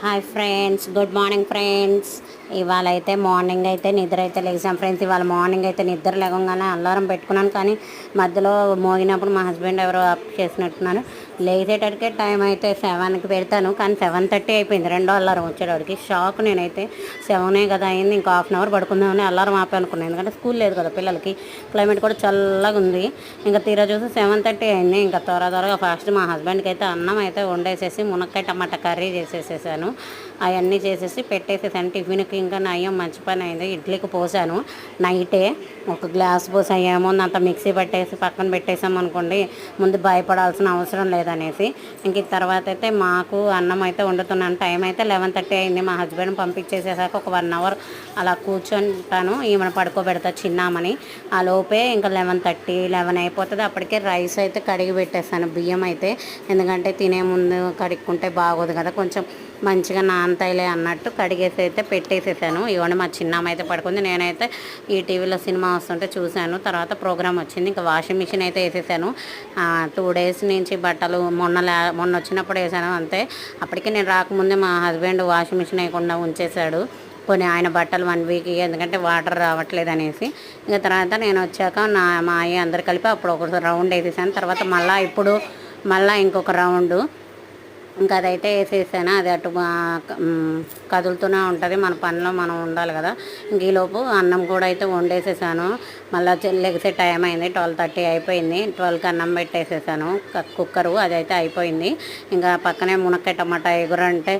Hi friends good morning friends. ఇవాళ అయితే morning అయితే నిద్ర అయితే లేచాం ఫ్రెండ్స్. ఇవాళ మార్నింగ్ అయితే నిద్ర లేకుండానే అల్లారం పెట్టుకున్నాను కానీ మధ్యలో మోగినప్పుడు మా హస్బెండ్ ఎవరో అప్ చేసినట్టున్నారు. లేచేటడికే టైం అయితే సెవెన్కి పెడతాను. కానీ సెవెన్ థర్టీ అయిపోయింది. రెండో అల్లారం వచ్చేటడికి. షాక్ నేనైతే సెవెనే కదా అయింది. ఇంకా హాఫ్ అన్ అవర్ పడుకుందామని అల్లారం ఆపే అనుకున్నాను ఎందుకంటే స్కూల్ లేదు కదా పిల్లలకి. క్లైమేట్ కూడా చల్లగా ఉంది. ఇంకా తీరా చూసి సెవెన్ థర్టీ అయింది. ఇంకా త్వర త్వరగా ఫాస్ట్ మా హస్బెండ్కి అయితే అన్నం అయితే వండేసేసి మునక్కాయ టమాటా కర్రీ చేసేసేసాను. అవన్నీ చేసేసి పెట్టేసేసాను. టిఫిన్కి ఇంకా నయ్యం మంచి పని అయింది. ఇడ్లీకి పోసాను. నైటే ఒక గ్లాస్ పోసాయేమో అయ్యామో అంత మిక్సీ పట్టేసి పక్కన పెట్టేసాం అనుకోండి ముందు భయపడాల్సిన అవసరం లేదు. అనేసి ఇంక తర్వాత అయితే మాకు అన్నం అయితే వండుతున్నాను. టైం అయితే లెవెన్ థర్టీ అయింది. మా హస్బెండ్ పంపించేసేసాక ఒక వన్ అవర్ అలా కూర్చుంటాను. ఈమెను పడుకోబెడతా చిన్నామని. ఆ లోపే ఇంకా లెవెన్ థర్టీ లెవెన్ అయిపోతుంది. అప్పటికే రైస్ అయితే కడిగి పెట్టేస్తాను బియ్యం అయితే. ఎందుకంటే తినే ముందు కడుక్కుంటే బాగోదు కదా. కొంచెం మంచిగా నానతాయిలే అన్నట్టు కడిగేసి అయితే పెట్టేసేసాను. ఇవన్నీ మా చిన్నమ్మ అయితే పడుకుంది. నేనైతే ఈ టీవీలో సినిమా వస్తుంటే చూశాను. తర్వాత ప్రోగ్రామ్ వచ్చింది. ఇంకా వాషింగ్ మిషన్ అయితే వేసేసాను. టూ డేస్ నుంచి బట్టలు మొన్న మొన్న వచ్చినప్పుడు వేసాను అంతే. అప్పటికే నేను రాకముందే మా హస్బెండ్ వాషింగ్ మిషన్ వేయకుండా ఉంచేశాడు. కొన్ని ఆయన బట్టలు వన్ వీక్ ఎందుకంటే వాటర్ రావట్లేదు అనేసి. ఇంకా తర్వాత నేను వచ్చాక నా మా అయ్య అందరు కలిపి అప్పుడు ఒక రౌండ్ వేసేసాను. తర్వాత మళ్ళీ ఇప్పుడు మళ్ళీ ఇంకొక రౌండ్. ఇంకా అదైతే వేసేసాను అది అటు కదులుతూనే ఉంటుంది. మన పనిలో మనం ఉండాలి కదా. ఇంక ఈలోపు అన్నం కూడా అయితే వండేసేసాను. మళ్ళీ లెగిసే టైం అయింది. ట్వెల్వ్ థర్టీ అయిపోయింది. ట్వెల్వ్కి అన్నం పెట్టేసేసాను. కుక్కరు అదైతే అయిపోయింది. ఇంకా పక్కనే మునక్కాయ టమాటా ఎగురంటే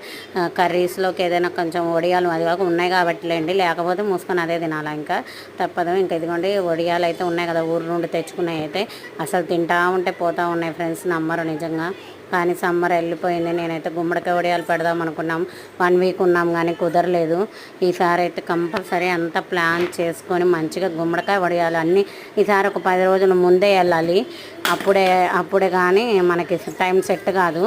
కర్రీస్లోకి ఏదైనా కొంచెం వడియాలు అది కాక ఉన్నాయి కాబట్టి లేండి. లేకపోతే మూసుకొని అదే తినాలి ఇంకా? తప్పదు. ఇంకా ఇదిగోండి వడియాలు అయితే ఉన్నాయి కదా. ఊరు నుండి తెచ్చుకున్నాయి అయితే అసలు తింటా ఉంటే పోతూ ఉన్నాయి ఫ్రెండ్స్. నమ్మరు నిజంగా. కానీ సమ్మర్ వెళ్ళిపోయింది. నేనైతే గుమ్మడికాయ వడియాలు పెడదాం అనుకున్నాం. వన్ వీక్ ఉన్నాం కానీ కుదరలేదు. ఈసారి అయితే కంపల్సరీ అంతా ప్లాన్ చేసుకొని మంచిగా గుమ్మడికాయ వడియాలు అన్నీ ఈసారి ఒక పది రోజుల ముందే వెళ్ళాలి. అప్పుడే అప్పుడే కానీ మనకి టైం సెట్ కాదు.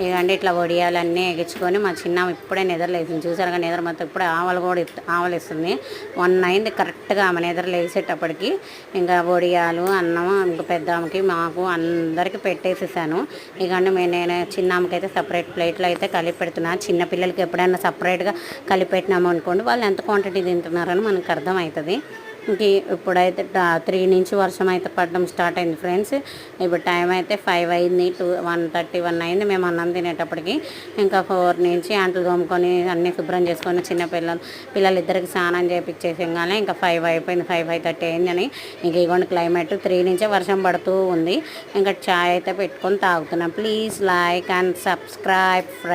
ఇదిగండి ఇట్లా వడియాలన్నీ ఎగించుకొని మా చిన్న ఇప్పుడే నిద్రలేసింది చూసారు కానీ నిద్ర మొత్తం ఇప్పుడే ఆవలు కూడా ఆవలు ఇస్తుంది. వన్ అయింది కరెక్ట్గా ఆమె నిద్ర లేసేటప్పటికి ఇంకా వడియాలు అన్నం ఇంకా పెద్ద ఆమెకి మాకు అందరికీ పెట్టేసేసాను. ఇదిగండి నేను చిన్న ఆమెకైతే సపరేట్ ప్లేట్లో అయితే కలిపి పెడుతున్నాను చిన్న పిల్లలకి ఎప్పుడైనా సపరేట్గా కలిపి పెట్టినాము అనుకోండి వాళ్ళు ఎంత క్వాంటిటీ తింటున్నారని మనకు అర్థమవుతుంది. ఇప్పుడైతే త్రీ నుంచి వర్షం అయితే పడడం స్టార్ట్ అయింది ఫ్రెండ్స్. ఇప్పుడు టైం అయితే ఫైవ్ అయింది టూ వన్ థర్టీ వన్ అయింది. మేము అన్నం తినేటప్పటికి ఇంకా ఫోర్ నుంచి అంట్లు తోముకొని అన్నీ శుభ్రం చేసుకొని చిన్న పిల్లలు పిల్లలు ఇద్దరికి స్నానం చేయించేసాగానే ఇంకా ఫైవ్ అయిపోయింది ఫైవ్ ఫైవ్ థర్టీ అయిందని. ఇంక ఇగోండి క్లైమేట్ త్రీ నుంచే వర్షం పడుతూ ఉంది. ఇంకా చాయ్ అయితే పెట్టుకొని తాగుతున్నాం. Please like and subscribe friend